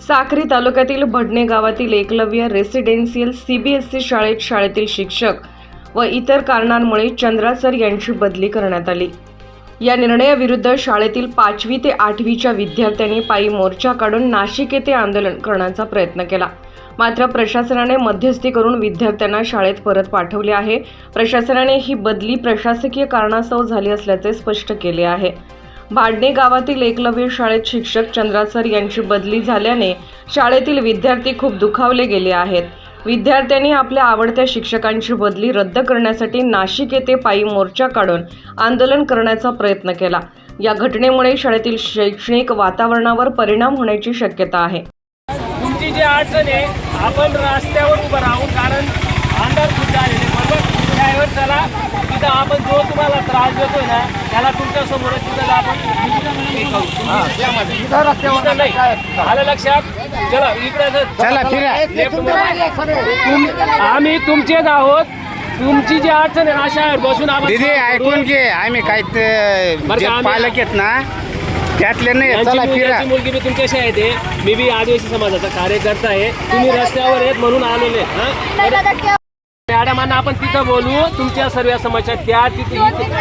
साक्री तालुक्यातील भडणे गावातील Eklavya residential CBSE शाळेत शाळेतील शिक्षक व इतर कारणांमुळे चंद्रा सर यांची बदली करण्यात आली. या निर्णयाविरुद्ध शाळेतील पाचवी ते आठवीच्या विद्यार्थ्यांनी पायी मोर्चा काढून नाशिक येथे आंदोलन करण्याचा प्रयत्न केला. मात्र प्रशासनाने मध्यस्थी करून विद्यार्थ्यांना शाळेत परत पाठवले आहे. प्रशासनाने ही बदली प्रशासकीय कारणास्तव झाली असल्याचे स्पष्ट केले आहे. भाडणे गावातील एकलव्य शाळेत शिक्षक चंद्रासर यांची बदली झाल्याने शाळेतील विद्यार्थी खूप दुखावले गेले आहेत. विद्यार्थ्यांनी आपल्या आवडत्या शिक्षकांची बदली रद्द करण्यासाठी नाशिक येथे पायी मोर्चा काढून आंदोलन करण्याचा प्रयत्न केला. या घटनेमुळे शाळेतील शैक्षणिक वातावरणावर परिणाम होण्याची शक्यता आहे. तुमची जी अडचण आहे आपण रस्त्यावर उभं राहू कारण अंधार खूप ड्रायव्हर चला. तिथं आपण जो तुम्हाला त्रास देतोय ना त्याला तुमच्यासमोर तिथं आपण हे नाही. आलं लक्षात? चला इकडे चला फिरा. आम्ही तुमचेच आहोत. तुमची जी अडचण आहे ना अशा बसून आपण दीदी ऐकून घे. आम्ही काही ते बरं जे का, आम्ही- पालक आहेत ना त्यातले नाही चला मुलगी- फिरा. यांची मुलगी बी तुमच्याशी आहे ते. मी बी आदिवासी समाजाचा कार्यकर्ता आहे. तुम्ही रस्त्यावर आहेत म्हणून आलेले हा? मॅडमांना आपण तिथं बोलू. तुमच्या सर्व समस्या त्या तिथे तुम्ही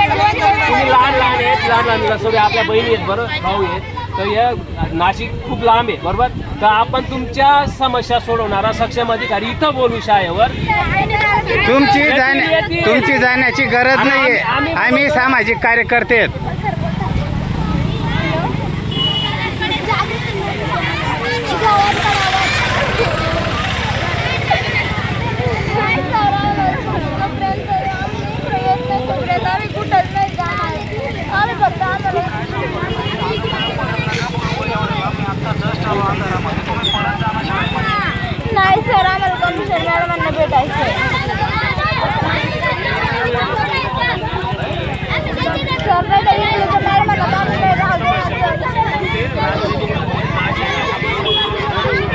लहान लहान आहेत लहान लहान सर्व आपल्या बहिणी आहेत बरोबर भाऊ आहेत. तर या नाशिक खूप लांब आहे बरोबर? तर आपण तुमच्या समस्या सोडवणारा सक्षम अधिकारी इथं बोलू शाळेवर. तुमची जाण्या तुमची जाण्याची गरज नाहीये. आम्ही- आम्ही सामाजिक कार्यकर्ते आहेत नाही सर आम्हाला कमिशन मॅडमांना भेटायचं सर भेटायचं तर मॅडमांना तर आम्ही नाही राहू देणार.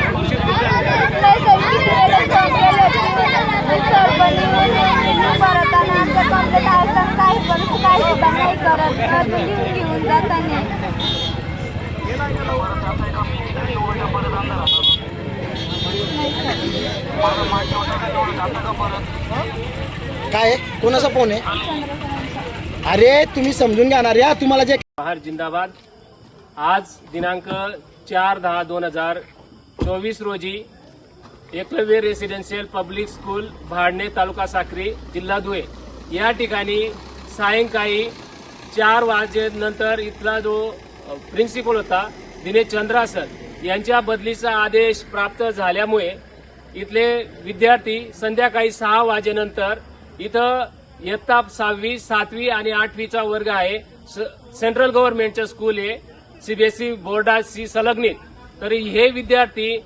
नाही सर किती वेळेला फोन केले होते. सर पण येऊन परताना आमचं कंप्लेंट असताना काही पण काही सुद्धा नाही करत मधून घेऊन घेऊन जाताना काय कोणाचा फोन आहे? अरे तुम्ही समजून घ्या ना रे तुम्हाला जे बहार जिंदाबाद. आज दिनांक चार दहा दोन हजार चोवीस रोजी Eklavya residential public school Bhadne तालुका साक्री जिल्हा धुळे. या ठिकाणी सायंकाळी चार वाजेनंतर इथला जो प्रिन्सिपल होता दिनेश चंद्रासर यांच्या बदलीचा आदेश प्राप्त झाल्यामुळे इथले विद्यार्थी संध्याकाळी सहा वाजेनंतर इथं इयत्ता सहावी सातवी आणि आठवीचा वर्ग आहे. स- सेंट्रल गव्हर्नमेंटचं स्कूल आहे. सीबीएसई बोर्डाशी संलग्नित. तरी हे विद्यार्थी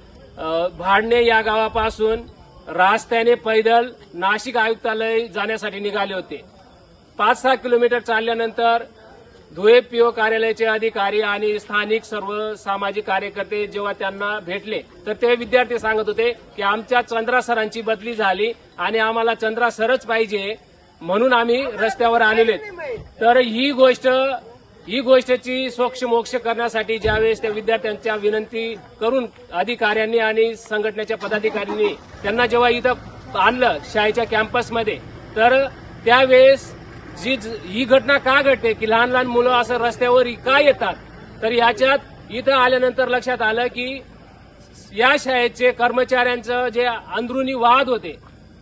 भाडणे या गावापासून रास्त्याने पैदल नाशिक आयुक्तालय जाण्यासाठी निघाले होते. पाच सहा किलोमीटर चालल्यानंतर धुळे पीओ कार्यालयाचे अधिकारी आणि स्थानिक सर्व सामाजिक कार्यकर्ते जेव्हा त्यांना भेटले तर ते विद्यार्थी सांगत होते की आमच्या चंद्रा सरांची बदली झाली आणि आम्हाला चंद्रा सरच पाहिजे म्हणून आम्ही रस्त्यावर आलेले तर ही गोष्ट ही गोष्टची सोक्ष मोक्ष करण्यासाठी ज्यावेळेस त्या विद्यार्थ्यांच्या विनंती करून अधिकाऱ्यांनी आणि संघटनेच्या पदाधिकाऱ्यांनी त्यांना जेव्हा इथं आणलं शाळेच्या कॅम्पसमध्ये तर त्यावेळेस जी ही घटना का घडते की लहान लहान मुलं असं रस्त्यावर का येतात? तर याच्यात इथं आल्यानंतर लक्षात आलं की या शाळेचे कर्मचाऱ्यांचं जे अंदरुनी वाद होते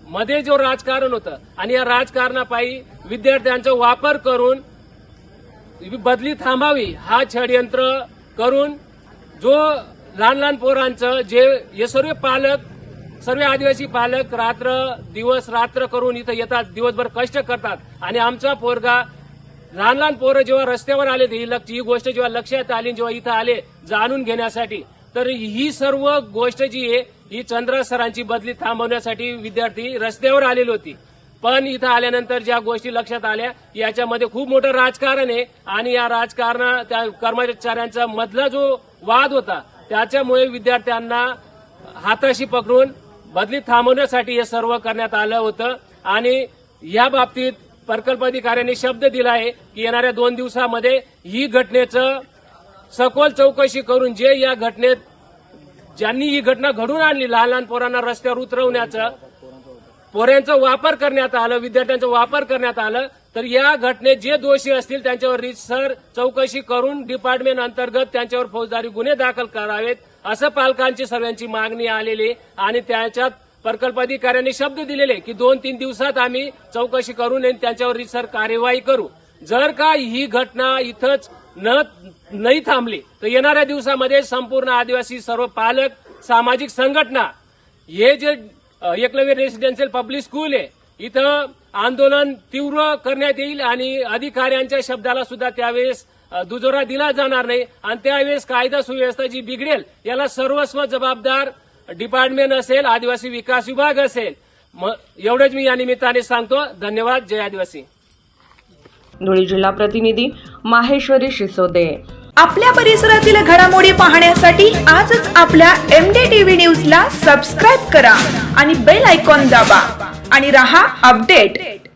मध्ये जो राजकारण होतं आणि या राजकारणापायी विद्यार्थ्यांचा वापर करून बदली थांबावी हा षडयंत्र करून जो लहान लहान पोरांचं जे हे सर्व पालक सर्व आदिवासी पालक रात्र दिवस रात्र करून इथं येतात दिवसभर कष्ट करतात. आणि आमचा पोरगा लहान लहान पोरं जेव्हा रस्त्यावर आले ही लक्ष ही गोष्ट जेव्हा लक्षात आली जेव्हा इथं आले जाणून घेण्यासाठी तर ही सर्व गोष्ट जी आहे ही चंद्र सरांची बदली थांबवण्यासाठी विद्यार्थी रस्त्यावर आलेली होती. पण इथं आल्यानंतर ज्या गोष्टी लक्षात आल्या याच्यामध्ये खूप मोठं राजकारण आहे. आणि या राजकारण त्या कर्मचाऱ्यांचा मधला जो वाद होता त्याच्यामुळे विद्यार्थ्यांना हाताशी पकडून बदली थांबवण्यासाठी हे सर्व करण्यात आलं होतं. आणि या बाबतीत प्रकल्प अधिकाऱ्यांनी शब्द दिला आहे की येणाऱ्या दोन दिवसामध्ये ही घटनेचं सखोल चौकशी करून जे या घटनेत ज्यांनी ही घटना घडून आणली लहान लहान पोरांना रस्त्यावर उतरवण्याचं पोऱ्यांचा वापर करण्यात आलं विद्यार्थ्यांचा वापर करण्यात आलं तर या घटनेत जे दोषी असतील त्यांच्यावर रितसर चौकशी करून डिपार्टमेंट अंतर्गत त्यांच्यावर फौजदारी गुन्हे दाखल करावेत. असं पालकांची सर्वांची मागणी आलेली आणि त्याच्यात प्रकल्प अधिकाऱ्यांनी शब्द दिलेले की दोन तीन दिवसात आम्ही चौकशी करून आणि त्यांच्यावर रिसर कार्यवाही करू. जर का ही घटना इथंच न नाही थांबली तर येणाऱ्या दिवसामध्ये संपूर्ण आदिवासी सर्व पालक सामाजिक संघटना हे जे एकलव्य रेसिडेन्शियल पब्लिक स्कूल आहे इथं आंदोलन तीव्र करण्यात येईल आणि अधिकाऱ्यांच्या शब्दाला सुद्धा त्यावेळेस दुजोरा दिला जाणार नाही. आणि त्यावेळेस कायदा सुव्यवस्था जी बिघडेल याला सर्वस्व जबाबदार डिपार्टमेंट असेल आदिवासी विकास विभाग असेल. म- एवढंच मी या निमित्ताने सांगतो. धन्यवाद. जय आदिवासी. धुळे जिल्हा प्रतिनिधी माहेश्वरी शिसोदे. आपल्या परिसरातील घडामोडी पाहण्यासाठी आजच आपल्या एम डी टीव्ही न्यूजला सबस्क्राईब करा आणि बेल आयकॉन दाबा. आणि रहा अपडेट.